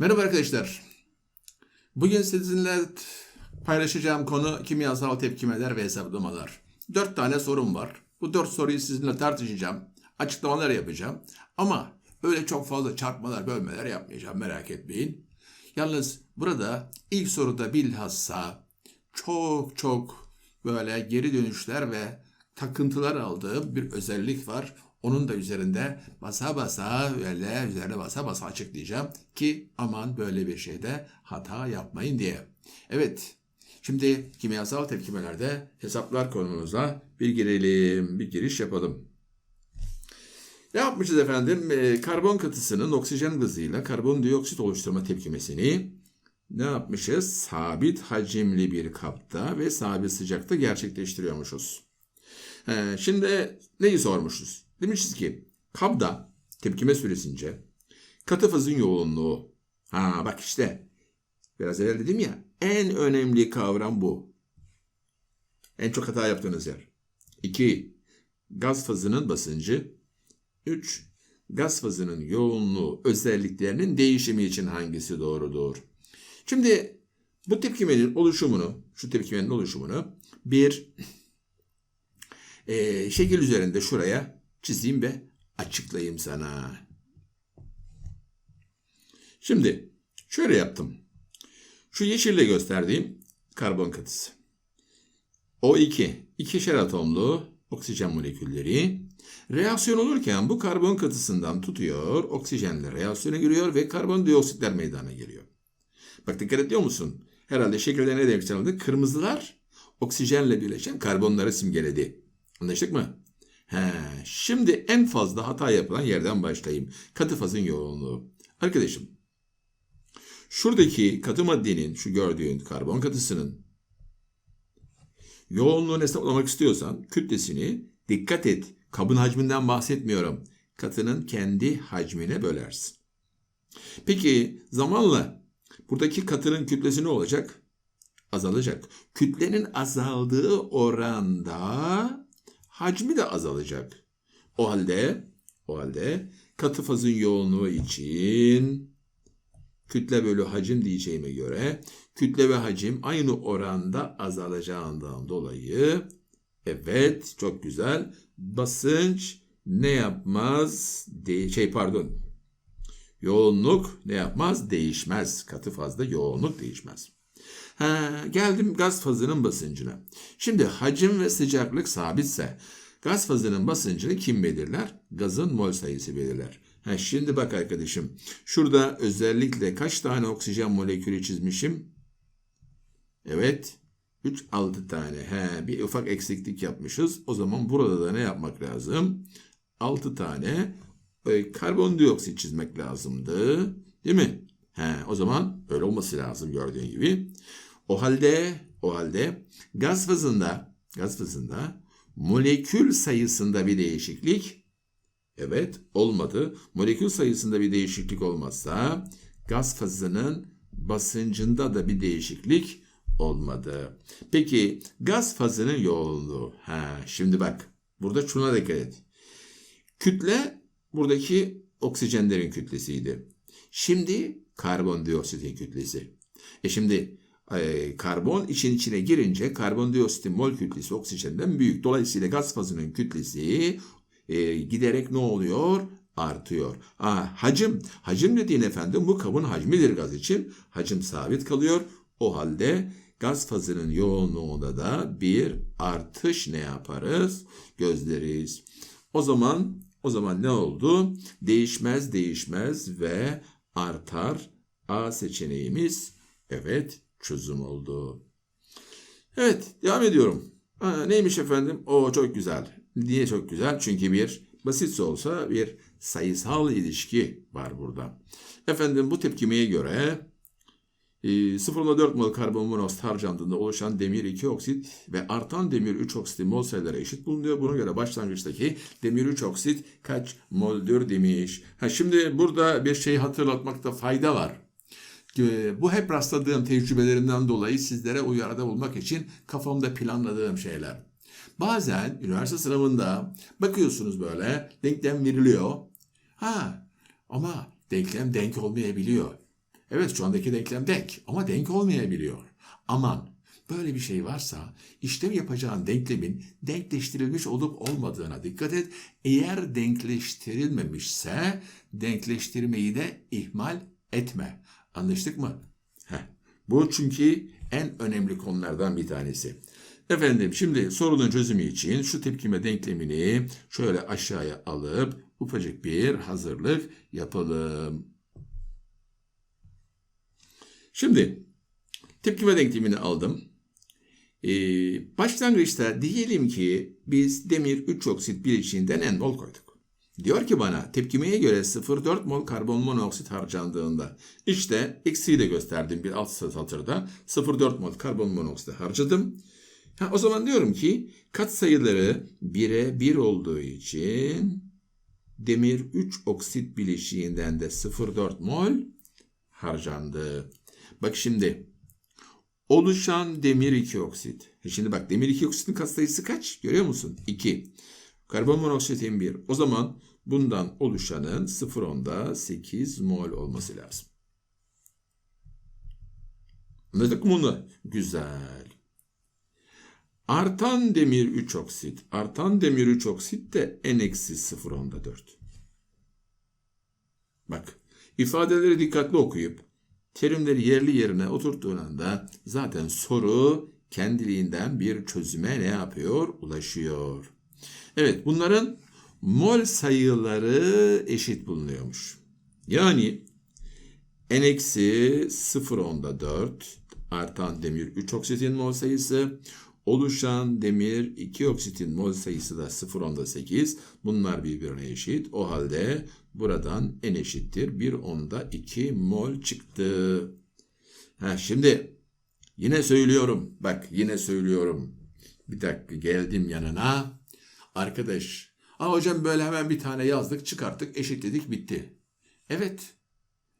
Merhaba arkadaşlar. Bugün sizinle paylaşacağım konu kimyasal tepkimeler ve hesaplamalar. Dört tane sorum var. Bu dört soruyu sizinle tartışacağım. Açıklamalar yapacağım. Ama öyle çok fazla çarpmalar, bölmeler yapmayacağım merak etmeyin. Yalnız burada ilk soruda bilhassa çok çok böyle geri dönüşler ve takıntılar aldığım bir özellik var. Onun da üzerinde basa basa böyle üzerine basa basa açıklayacağım ki aman böyle bir şeyde hata yapmayın diye. Evet. Şimdi kimyasal tepkimelerde hesaplar konumuza bir girelim, bir giriş yapalım. Ne yapmışız efendim? Ee, karbon katısının oksijen gazıyla karbondioksit oluşturma tepkimesini ne yapmışız? Sabit hacimli bir kapta ve sabit sıcakta gerçekleştiriyormuşuz. Ee, şimdi neyi sormuşuz? Demişiz ki kabda tepkime süresince katı fazın yoğunluğu. Ha bak işte biraz evvel dedim ya en önemli kavram bu. En çok hata yaptığınız yer. 2. Gaz fazının basıncı. 3. Gaz fazının yoğunluğu özelliklerinin değişimi için hangisi doğrudur? Şimdi bu tepkimenin oluşumunu, şu tepkimenin oluşumunu bir e, şekil üzerinde şuraya çizeyim ve açıklayayım sana. Şimdi şöyle yaptım. Şu yeşille gösterdiğim karbon katısı. O2, ikişer atomlu oksijen molekülleri reaksiyon olurken bu karbon katısından tutuyor, oksijenle reaksiyona giriyor ve karbondioksitler meydana geliyor. Bak dikkat ediyor musun? Herhalde şekilde ne çalındı? Kırmızılar oksijenle birleşen karbonları simgeledi. Anlaştık mı? He, şimdi en fazla hata yapılan yerden başlayayım. Katı fazın yoğunluğu. Arkadaşım, şuradaki katı maddenin, şu gördüğün karbon katısının yoğunluğunu hesaplamak istiyorsan kütlesini dikkat et. Kabın hacminden bahsetmiyorum. Katının kendi hacmine bölersin. Peki zamanla buradaki katının kütlesi ne olacak? Azalacak. Kütlenin azaldığı oranda hacmi de azalacak. O halde o halde katı fazın yoğunluğu için kütle bölü hacim diyeceğime göre kütle ve hacim aynı oranda azalacağından dolayı evet çok güzel basınç ne yapmaz de şey pardon yoğunluk ne yapmaz değişmez katı fazda yoğunluk değişmez. Ha, geldim gaz fazının basıncına. Şimdi hacim ve sıcaklık sabitse gaz fazının basıncını kim belirler? Gazın mol sayısı belirler. Ha, şimdi bak arkadaşım. Şurada özellikle kaç tane oksijen molekülü çizmişim? Evet. 3 6 tane. He, bir ufak eksiklik yapmışız. O zaman burada da ne yapmak lazım? 6 tane e, karbondioksit çizmek lazımdı. Değil mi? He, o zaman öyle olması lazım gördüğün gibi. O halde o halde gaz fazında gaz fazında molekül sayısında bir değişiklik evet olmadı. Molekül sayısında bir değişiklik olmazsa gaz fazının basıncında da bir değişiklik olmadı. Peki gaz fazının yoğunluğu. Ha, şimdi bak burada şuna dikkat et. Kütle buradaki oksijenlerin kütlesiydi. Şimdi karbondioksitin kütlesi. E şimdi e, karbon için içine girince karbondioksitin mol kütlesi oksijenden büyük. Dolayısıyla gaz fazının kütlesi e, giderek ne oluyor? Artıyor. Aa, hacim. Hacim dediğin efendim bu kabın hacmidir gaz için. Hacim sabit kalıyor. O halde gaz fazının yoğunluğunda da bir artış ne yaparız? Gözleriz. O zaman o zaman ne oldu? Değişmez değişmez ve artar. A seçeneğimiz evet çözüm oldu. Evet devam ediyorum. Ha, neymiş efendim? O çok güzel. Niye çok güzel? Çünkü bir basitse olsa bir sayısal ilişki var burada. Efendim bu tepkimeye göre e, 0,4 mol karbon monoksit harcandığında oluşan demir 2 oksit ve artan demir 3 oksitin mol sayıları eşit bulunuyor. Buna göre başlangıçtaki demir 3 oksit kaç moldür demiş. Ha, şimdi burada bir şey hatırlatmakta fayda var. E, bu hep rastladığım tecrübelerimden dolayı sizlere uyarıda bulmak için kafamda planladığım şeyler. Bazen üniversite sınavında bakıyorsunuz böyle denklem veriliyor. Ha ama denklem denk olmayabiliyor. Evet şu andaki denklem denk ama denk olmayabiliyor. Aman böyle bir şey varsa işlem yapacağın denklemin denkleştirilmiş olup olmadığına dikkat et. Eğer denkleştirilmemişse denkleştirmeyi de ihmal etme. Anlaştık mı? Heh. Bu çünkü en önemli konulardan bir tanesi. Efendim şimdi sorunun çözümü için şu tepkime denklemini şöyle aşağıya alıp ufacık bir hazırlık yapalım. Şimdi tepkime denklemini aldım. Ee, başlangıçta diyelim ki biz demir 3 oksit bileşiğinden en mol koyduk. Diyor ki bana tepkimeye göre 0,4 mol karbon monoksit harcandığında işte eksiği de gösterdim bir alt satırda 0,4 mol karbon monoksit harcadım. Ha, o zaman diyorum ki kat sayıları 1'e 1 olduğu için demir 3 oksit bileşiğinden de 0,4 mol harcandı. Bak şimdi oluşan demir 2 oksit. Şimdi bak demir 2 oksitin katsayısı kaç? Görüyor musun? 2. Karbon monoksitin 1. O zaman bundan oluşanın 0.10'da 8 mol olması lazım. Anladık mı bunu? Güzel. Artan demir 3 oksit. Artan demir 3 oksit de n-0.10'da 4. Bak ifadeleri dikkatli okuyup terimleri yerli yerine oturttuğun anda zaten soru kendiliğinden bir çözüme ne yapıyor? Ulaşıyor. Evet bunların mol sayıları eşit bulunuyormuş. Yani n-0.10'da 4 artan demir 3 oksitin mol sayısı oluşan demir 2 oksitin mol sayısı da 0.10'da 8. Bunlar birbirine eşit. O halde buradan n eşittir 1.10'da 2 mol çıktı. Ha, şimdi yine söylüyorum. Bak yine söylüyorum. Bir dakika geldim yanına. Arkadaş. Aa hocam böyle hemen bir tane yazdık çıkarttık eşitledik bitti. Evet.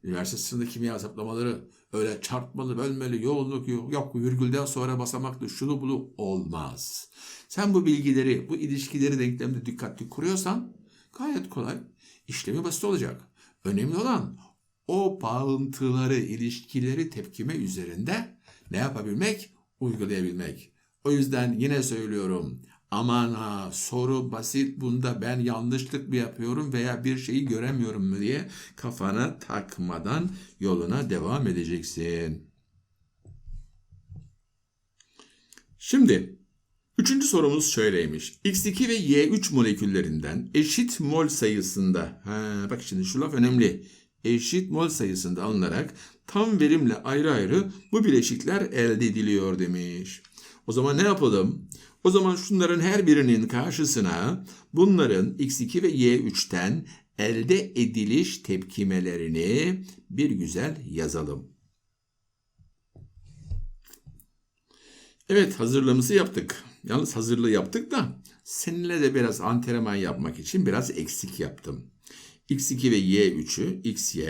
Üniversite sınıfında kimya hesaplamaları öyle çarpmalı, bölmeli, yoğunluk yok, yok virgülden sonra basamaklı, şunu bunu olmaz. Sen bu bilgileri, bu ilişkileri denklemde dikkatli kuruyorsan gayet kolay. İşlemi basit olacak. Önemli olan o bağıntıları, ilişkileri tepkime üzerinde ne yapabilmek? Uygulayabilmek. O yüzden yine söylüyorum. Aman ha soru basit bunda ben yanlışlık mı yapıyorum veya bir şeyi göremiyorum mu diye kafana takmadan yoluna devam edeceksin. Şimdi üçüncü sorumuz şöyleymiş. X2 ve Y3 moleküllerinden eşit mol sayısında ha, bak şimdi şu laf önemli. Eşit mol sayısında alınarak tam verimle ayrı ayrı bu bileşikler elde ediliyor demiş. O zaman ne yapalım? O zaman şunların her birinin karşısına bunların x2 ve y3'ten elde ediliş tepkimelerini bir güzel yazalım. Evet hazırlığımızı yaptık. Yalnız hazırlığı yaptık da seninle de biraz antrenman yapmak için biraz eksik yaptım. x2 ve y3'ü xy,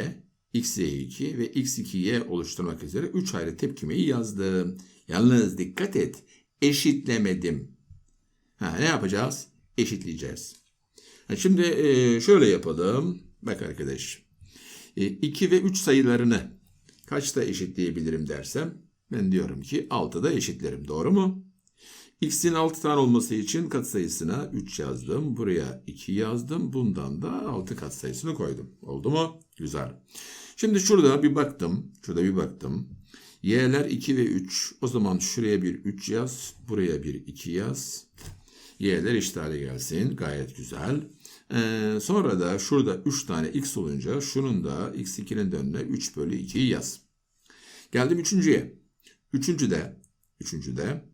xy2 ve x2y oluşturmak üzere 3 ayrı tepkimeyi yazdım. Yalnız dikkat et eşitlemedim. Ha, ne yapacağız? Eşitleyeceğiz. Ha, şimdi e, şöyle yapalım. Bak arkadaş. E, 2 ve 3 sayılarını kaçta eşitleyebilirim dersem ben diyorum ki 6'da eşitlerim. Doğru mu? X'in 6 tane olması için katsayısına 3 yazdım. Buraya 2 yazdım. Bundan da 6 katsayısını koydum. Oldu mu? Güzel. Şimdi şurada bir baktım. Şurada bir baktım. Y'ler 2 ve 3. O zaman şuraya bir 3 yaz. Buraya bir 2 yaz. Y'ler eşit hale gelsin. Gayet güzel. Ee, sonra da şurada 3 tane x olunca şunun da x2'nin de önüne 3 bölü 2'yi yaz. Geldim üçüncüye. Üçüncü de, üçüncü de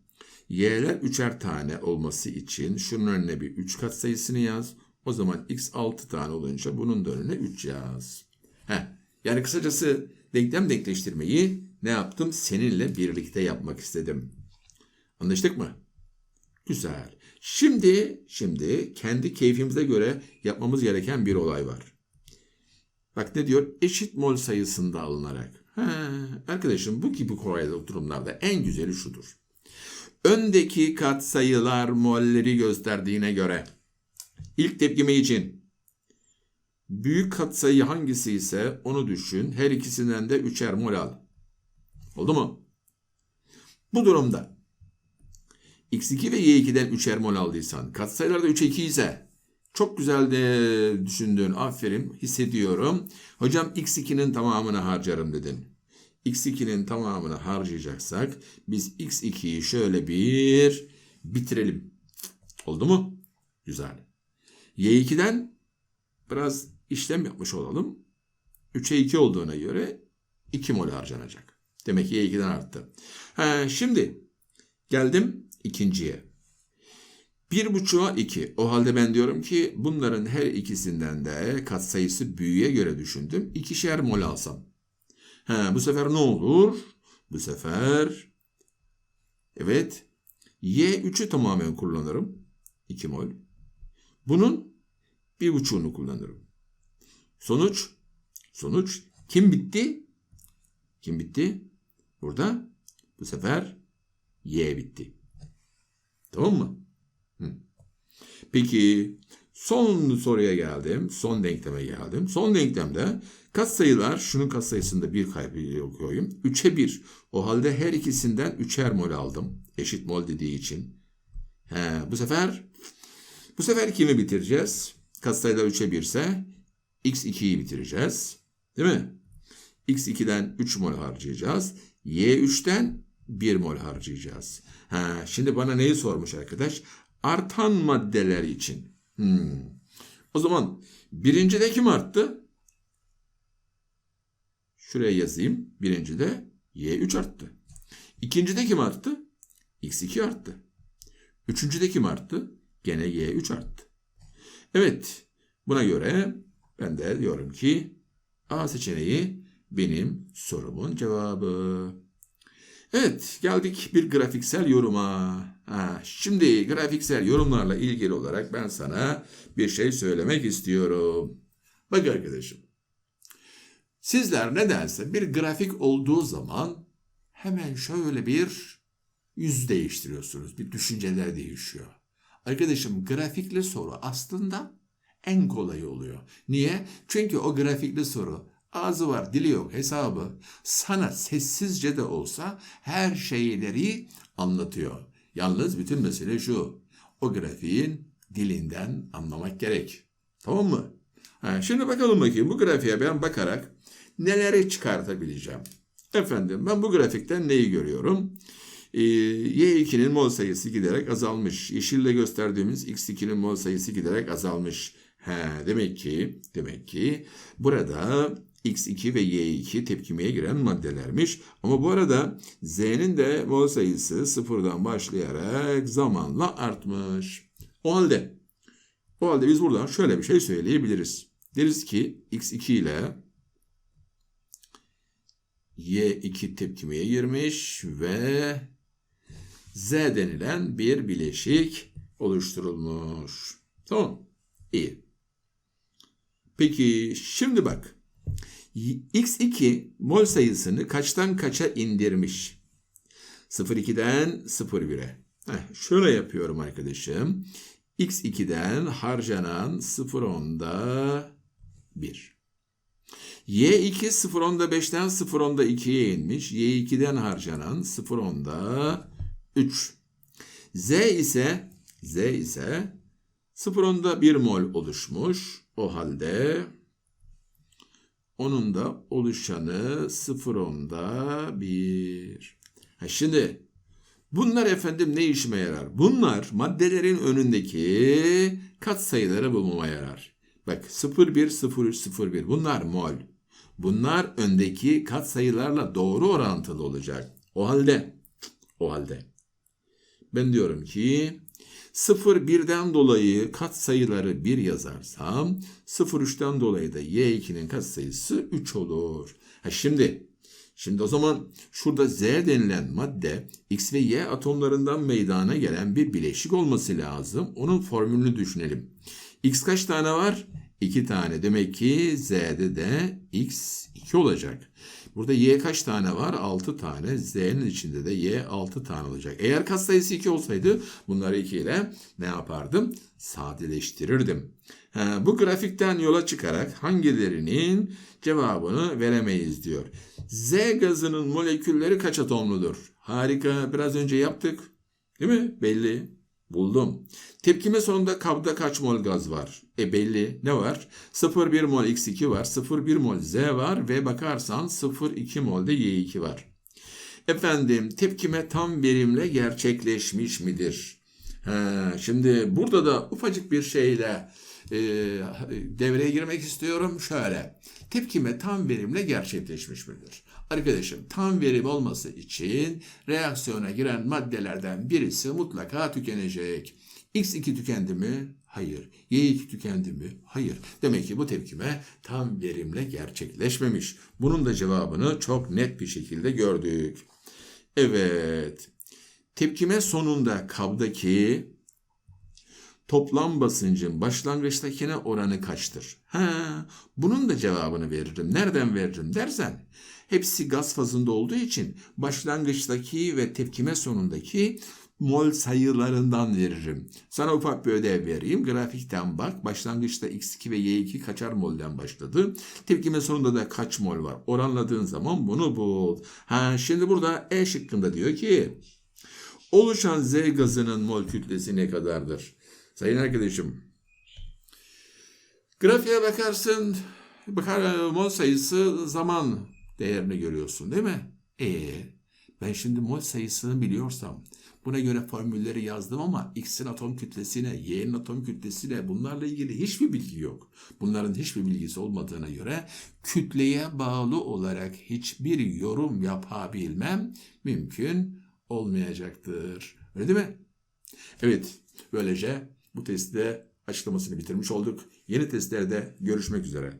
y'ler üçer tane olması için şunun önüne bir 3 kat sayısını yaz. O zaman x 6 tane olunca bunun da önüne 3 yaz. Heh, yani kısacası denklem denkleştirmeyi ne yaptım? Seninle birlikte yapmak istedim. Anlaştık mı? Güzel. Şimdi, şimdi kendi keyfimize göre yapmamız gereken bir olay var. Bak ne diyor? Eşit mol sayısında alınarak. He, arkadaşım bu gibi kolay durumlarda en güzeli şudur. Öndeki katsayılar molleri gösterdiğine göre ilk tepkime için Büyük katsayı hangisi ise onu düşün. Her ikisinden de üçer mol al. Oldu mu? Bu durumda x2 ve y2'den üçer mol aldıysan katsayılar da 3'e 2 ise çok güzel de düşündün. Aferin. Hissediyorum. Hocam x2'nin tamamını harcarım dedin. x2'nin tamamını harcayacaksak biz x2'yi şöyle bir bitirelim. Oldu mu? Güzel. y2'den biraz işlem yapmış olalım. 3'e 2 olduğuna göre 2 mol harcanacak. Demek ki y2'den arttı. Ha, şimdi geldim ikinciye. Bir buçuğa iki. O halde ben diyorum ki bunların her ikisinden de katsayısı büyüğe göre düşündüm. İkişer mol alsam. Ha, bu sefer ne olur? Bu sefer evet Y3'ü tamamen kullanırım. 2 mol. Bunun bir buçuğunu kullanırım. Sonuç sonuç kim bitti? Kim bitti? Burada bu sefer Y bitti. Tamam mı? Hı. Peki son soruya geldim. Son denkleme geldim. Son denklemde katsayılar şunun katsayısında bir kaybı koyayım. 3'e 1. O halde her ikisinden 3'er mol aldım. Eşit mol dediği için. He, bu sefer bu sefer kimi bitireceğiz? Katsayılar 3'e 1 ise x2'yi bitireceğiz. Değil mi? x2'den 3 mol harcayacağız. Y3'ten 1 mol harcayacağız. Ha, şimdi bana neyi sormuş arkadaş? Artan maddeler için. Hmm. O zaman birincide kim arttı? Şuraya yazayım. Birincide Y3 arttı. İkincide kim arttı? X2 arttı. Üçüncüde kim arttı? Gene Y3 arttı. Evet. Buna göre ben de diyorum ki A seçeneği benim sorumun cevabı. Evet geldik bir grafiksel yoruma. Ha, şimdi grafiksel yorumlarla ilgili olarak ben sana bir şey söylemek istiyorum. Bak arkadaşım. Sizler nedense bir grafik olduğu zaman hemen şöyle bir yüz değiştiriyorsunuz. Bir düşünceler değişiyor. Arkadaşım grafikli soru aslında en kolayı oluyor. Niye? Çünkü o grafikli soru ağzı var, dili yok hesabı sana sessizce de olsa her şeyleri anlatıyor. Yalnız bütün mesele şu. O grafiğin dilinden anlamak gerek. Tamam mı? Ha, şimdi bakalım bakayım bu grafiğe ben bakarak neleri çıkartabileceğim. Efendim ben bu grafikten neyi görüyorum? Ee, Y2'nin mol sayısı giderek azalmış. Yeşille gösterdiğimiz X2'nin mol sayısı giderek azalmış. He, demek ki demek ki burada X2 ve Y2 tepkimeye giren maddelermiş. Ama bu arada Z'nin de mol sayısı sıfırdan başlayarak zamanla artmış. O halde o halde biz buradan şöyle bir şey söyleyebiliriz. Deriz ki X2 ile Y2 tepkimeye girmiş ve Z denilen bir bileşik oluşturulmuş. Tamam. İyi. Peki şimdi bak. X2 mol sayısını kaçtan kaça indirmiş? 0,2'den 0,1'e. Şöyle yapıyorum arkadaşım. X2'den harcanan 0,10'da 1. Y2 0,10'da 5'ten 0,10'da 2'ye inmiş. Y2'den harcanan 0,10'da 3. Z ise Z ise 0,10'da 1 mol oluşmuş. O halde onun da oluşanı 0,10'da 1. Ha şimdi bunlar efendim ne işime yarar? Bunlar maddelerin önündeki katsayıları bulmama yarar. Bak 0,1, 0,3, 0,1 bunlar mol. Bunlar öndeki katsayılarla doğru orantılı olacak. O halde, o halde ben diyorum ki 0,1'den dolayı katsayıları 1 yazarsam 0,3'ten dolayı da y2'nin katsayısı 3 olur. Ha şimdi şimdi o zaman şurada Z denilen madde X ve Y atomlarından meydana gelen bir bileşik olması lazım. Onun formülünü düşünelim. X kaç tane var? 2 tane. Demek ki Z'de de X 2 olacak. Burada Y kaç tane var? 6 tane. Z'nin içinde de Y 6 tane olacak. Eğer katsayısı 2 olsaydı bunları 2 ile ne yapardım? Sadeleştirirdim. Ha, bu grafikten yola çıkarak hangilerinin cevabını veremeyiz diyor. Z gazının molekülleri kaç atomludur? Harika. Biraz önce yaptık. Değil mi? Belli. Buldum. Tepkime sonunda kabda kaç mol gaz var? E belli. Ne var? 0,1 mol X2 var. 0,1 mol Z var. Ve bakarsan 0,2 mol de Y2 var. Efendim tepkime tam verimle gerçekleşmiş midir? Ha, şimdi burada da ufacık bir şeyle e, devreye girmek istiyorum. Şöyle. Tepkime tam verimle gerçekleşmiş midir? Arkadaşım tam verim olması için reaksiyona giren maddelerden birisi mutlaka tükenecek. X2 tükendi mi? Hayır. Y2 tükendi mi? Hayır. Demek ki bu tepkime tam verimle gerçekleşmemiş. Bunun da cevabını çok net bir şekilde gördük. Evet. Tepkime sonunda kabdaki toplam basıncın başlangıçtakine oranı kaçtır? Ha, bunun da cevabını veririm. Nereden veririm dersen, hepsi gaz fazında olduğu için başlangıçtaki ve tepkime sonundaki mol sayılarından veririm. Sana ufak bir ödev vereyim. Grafikten bak. Başlangıçta X2 ve Y2 kaçar molden başladı. Tepkime sonunda da kaç mol var? Oranladığın zaman bunu bul. Ha, şimdi burada E şıkkında diyor ki oluşan Z gazının mol kütlesi ne kadardır? Sayın arkadaşım. Grafiğe bakarsın. Bakar mol sayısı zaman değerini görüyorsun değil mi? E ben şimdi mol sayısını biliyorsam buna göre formülleri yazdım ama X'in atom kütlesine, Y'nin atom kütlesine bunlarla ilgili hiçbir bilgi yok. Bunların hiçbir bilgisi olmadığına göre kütleye bağlı olarak hiçbir yorum yapabilmem mümkün olmayacaktır. Öyle değil mi? Evet, böylece bu testte açıklamasını bitirmiş olduk. Yeni testlerde görüşmek üzere.